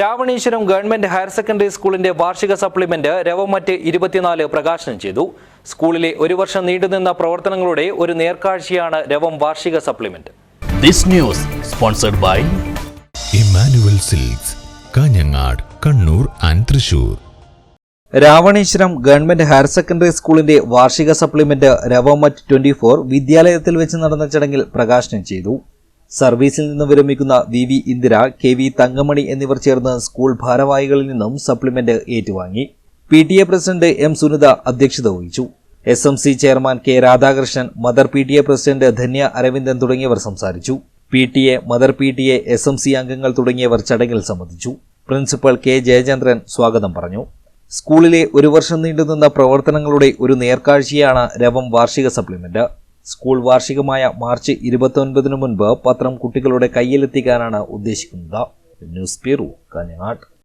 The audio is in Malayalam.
രാവണീശ്വരം ഗവൺമെന്റ് ഹയർ സെക്കൻഡറി സ്കൂളിന്റെ വാർഷിക സപ്ലിമെന്റ് രവമറ്റ് ഇരുപത്തിനാല് പ്രകാശനം ചെയ്തു. സ്കൂളിലെ ഒരു വർഷം നീണ്ടുനിന്ന പ്രവർത്തനങ്ങളുടെ ഒരു നേർക്കാഴ്ചയാണ് രവം വാർഷിക supplement. This news sponsored by Emmanuel silks Kanhangad Kannur and Thrissur. Raveeswaram government higher secondary സ്കൂളിന്റെ വാർഷിക സപ്ലിമെന്റ് രവമറ്റ് ട്വന്റി ഫോർ വിദ്യാലയത്തിൽ വെച്ച് നടന്ന ചടങ്ങിൽ പ്രകാശനം ചെയ്തു. സർവീസിൽ നിന്ന് വിരമിക്കുന്ന V V Indira K V Thankamani എന്നിവർ ചേർന്ന് സ്കൂൾ ഭാരവാഹികളിൽ നിന്നും സപ്ലിമെന്റ് ഏറ്റുവാങ്ങി. P T A president M Sunitha അധ്യക്ഷത വഹിച്ചു. S M C chairman K Radhakrishnan mother P T A president Dhanya Aravindan തുടങ്ങിയവർ സംസാരിച്ചു. P T A mother P T A S M C അംഗങ്ങൾ തുടങ്ങിയവർ ചടങ്ങിൽ സംബന്ധിച്ചു. പ്രിൻസിപ്പൽ കെ ജയചന്ദ്രൻ സ്വാഗതം പറഞ്ഞു. സ്കൂളിലെ ഒരു വർഷം നീണ്ടുനിന്ന പ്രവർത്തനങ്ങളുടെ ഒരു നേർക്കാഴ്ചയാണ് രവം വാർഷിക സപ്ലിമെന്റ്. സ്കൂൾ വാർഷികമായ മാർച്ച് ഇരുപത്തൊൻപതിനു മുൻപ് പത്രം കുട്ടികളുടെ കയ്യിലെത്തിക്കാനാണ് ഉദ്ദേശിക്കുന്നത്. News bureau Kanhangad.